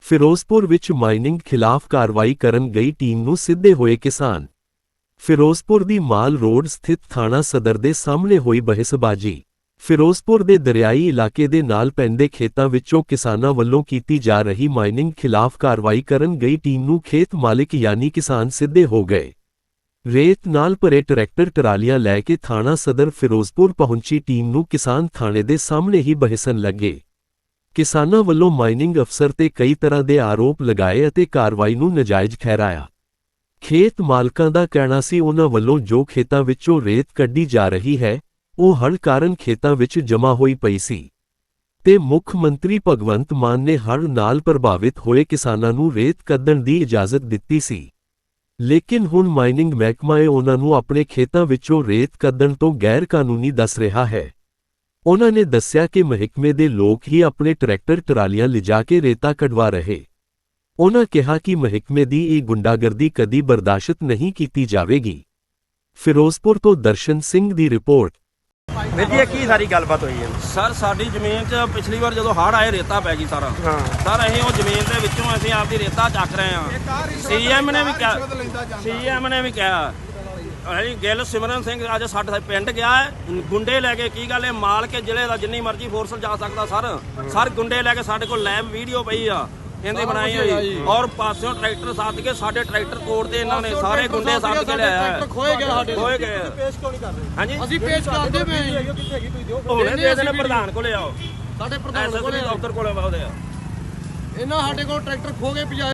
ਫਿਰੋਜ਼ਪੁਰ ਵਿੱਚ ਮਾਈਨਿੰਗ ਖਿਲਾਫ ਕਾਰਵਾਈ ਕਰਨ ਗਈ ਟੀਮ ਨੂੰ ਸਿੱਧੇ ਹੋਏ ਕਿਸਾਨ। ਫਿਰੋਜ਼ਪੁਰ ਦੀ ਮਾਲ ਰੋਡ ਸਥਿਤ ਥਾਣਾ ਸਦਰ ਦੇ ਸਾਹਮਣੇ ਹੋਈ ਬਹਿਸਬਾਜ਼ੀ। ਫਿਰੋਜ਼ਪੁਰ ਦੇ ਦਰਿਆਈ ਇਲਾਕੇ ਦੇ ਨਾਲ ਪੈਂਦੇ ਖੇਤਾਂ ਵਿੱਚੋਂ ਕਿਸਾਨਾਂ ਵੱਲੋਂ ਕੀਤੀ ਜਾ ਰਹੀ ਮਾਈਨਿੰਗ ਖਿਲਾਫ ਕਾਰਵਾਈ ਕਰਨ ਗਈ ਟੀਮ ਨੂੰ ਖੇਤ ਮਾਲਕ ਯਾਨੀ ਕਿਸਾਨ ਸਿੱਧੇ ਹੋ ਗਏ। ਰੇਤ ਨਾਲ ਭਰੇ ਟਰੈਕਟਰ ਟਰਾਲੀਆਂ ਲੈ ਕੇ ਥਾਣਾ ਸਦਰ ਫਿਰੋਜ਼ਪੁਰ ਪਹੁੰਚੀ ਟੀਮ ਨੂੰ ਕਿਸਾਨ ਥਾਣੇ ਦੇ ਸਾਹਮਣੇ ਹੀ ਬਹਿਸਣ ਲੱਗੇ। ਕਿਸਾਨਾਂ ਵੱਲੋਂ ਮਾਈਨਿੰਗ ਅਫਸਰ ਤੇ ਕਈ ਤਰ੍ਹਾਂ ਦੇ ਆਰੋਪ ਲਗਾਏ ਅਤੇ ਕਾਰਵਾਈ ਨੂੰ ਨਜਾਇਜ਼ ਠਹਿਰਾਇਆ। ਖੇਤ ਮਾਲਕਾਂ ਦਾ ਕਹਿਣਾ ਸੀ, ਉਹਨਾਂ ਵੱਲੋਂ ਜੋ ਖੇਤਾਂ ਵਿੱਚੋਂ ਰੇਤ ਕੱਢੀ ਜਾ ਰਹੀ ਹੈ, ਉਹ ਹੜ੍ਹ ਕਾਰਨ ਖੇਤਾਂ ਵਿੱਚ ਜਮ੍ਹਾਂ ਹੋਈ ਪਈ ਸੀ। ਤੇ ਮੁੱਖ ਮੰਤਰੀ ਭਗਵੰਤ ਮਾਨ ਨੇ ਹੜ੍ਹ ਨਾਲ ਪ੍ਰਭਾਵਿਤ ਹੋਏ ਕਿਸਾਨਾਂ ਨੂੰ ਰੇਤ ਕੱਢਣ ਦੀ ਇਜਾਜ਼ਤ ਦਿੱਤੀ ਸੀ। ਲੇਕਿਨ ਹੁਣ ਮਾਈਨਿੰਗ ਮਹਿਕਮਾ ਏ ਉਹਨਾਂ ਨੂੰ ਆਪਣੇ ਖੇਤਾਂ ਵਿੱਚੋਂ ਰੇਤ ਕੱਢਣ ਤੋਂ ਗੈਰ ਕਾਨੂੰਨੀ ਦੱਸ ਰਿਹਾ ਹੈ। ਉਹਨਾਂ ਨੇ ਦੱਸਿਆ ਕਿ ਮਹਿਕਮੇ ਦੇ ਲੋਕ ਹੀ ਆਪਣੇ ਟਰੈਕਟਰ ਟਰਾਲੀਆਂ ਲਿਜਾ ਕੇ ਰੇਤਾ ਕਢਵਾ ਰਹੇ। ਉਹਨਾਂ ਕਿਹਾ ਕਿ ਮਹਿਕਮੇ ਦੀ ਇਹ ਗੁੰਡਾਗਰਦੀ ਕਦੀ ਬਰਦਾਸ਼ਤ ਨਹੀਂ ਕੀਤੀ ਜਾਵੇਗੀ। ਫਿਰੋਜ਼ਪੁਰ ਤੋਂ ਦਰਸ਼ਨ ਸਿੰਘ ਦੀ ਰਿਪੋਰਟ। ਵੀਰ ਜੀ ਇਹ ਕੀ ਸਾਰੀ ਗੱਲਬਾਤ ਹੋਈ ਹੈ? ਸਰ ਸਾਡੀ ਜ਼ਮੀਨ 'ਚ ਪਿਛਲੀ ਵਾਰ ਜਦੋਂ ਹੜ੍ਹ ਆਏ ਰੇਤਾ ਪੈ ਗਈ ਸਾਰਾ। ਹਾਂ। ਸਰ ਅਸੀਂ ਉਹ ਜ਼ਮੀਨ ਦੇ ਵਿੱਚੋਂ ਅਸੀਂ ਆਪਦੀ ਰੇਤਾ ਚੱਕ ਰਹੇ ਹਾਂ। ਸੀਐਮ ਨੇ ਵੀ ਕਿਹਾ ਸੀਐਮ ਨੇ ਵੀ ਕਿਹਾ। ਅਸੀਂ ਗਿੱਲ ਸਿਮਰਨ ਸਿੰਘ ਅੱਜ ਸਾਡੇ ਪਿੰਡ ਗਿਆ ਹੈ। ਗੁੰਡੇ ਲੈ ਕੇ ਕੀ ਗੱਲ ਹੈ? ਮਾਲ ਕੇ ਜ਼ਿਲ੍ਹੇ ਦਾ ਜਿੰਨੀ ਮਰਜ਼ੀ ਫੋਰਸ ਜਾ ਸਕਦਾ ਸਰ। ਸਰ ਗੁੰਡੇ ਲੈ ਕੇ ਸਾਡੇ ਕੋਲ ਲੈਬ ਵੀਡੀਓ ਪਈ ਆ। ਇਹਦੀ ਬਣਾਈ ਹੋਈ। ਔਰ ਪਾਸਿਓਂ ਟਰੈਕਟਰ ਸੱਦ ਕੇ ਸਾਡੇ ਟਰੈਕਟਰ ਤੋੜਦੇ ਇਹਨਾਂ ਨੇ ਸਾਰੇ ਗੁੰਡੇ ਸੱਦ ਕੇ ਲਿਆਇਆ ਖੋਏ ਗਏ ਸਾਡੇ ਖੋਏ ਗਏ। ਪੇਸ਼ ਕਿਉਂ ਨਹੀਂ ਕਰ ਰਹੇ ਹਾਂਜੀ? ਅਸੀਂ ਪੇਸ਼ ਕਰਦੇ ਪਏ। ਕਿੱਥੇ ਹੈਗੀ? ਤੁਸੀਂ ਦਿਓ। ਹੁਣੇ ਦੇ ਦੇਣੇ ਪ੍ਰਧਾਨ ਕੋਲੇ ਆਓ। ਸਾਡੇ ਪ੍ਰਧਾਨ ਕੋਲੇ ਦਫ਼ਤਰ ਕੋਲੇ ਆਓ ਦੇ ਆ। ਇਹਨਾਂ ਸਾਡੇ ਕੋਲ ਟਰੈਕਟਰ ਖੋ ਕੇ ਭਜਾ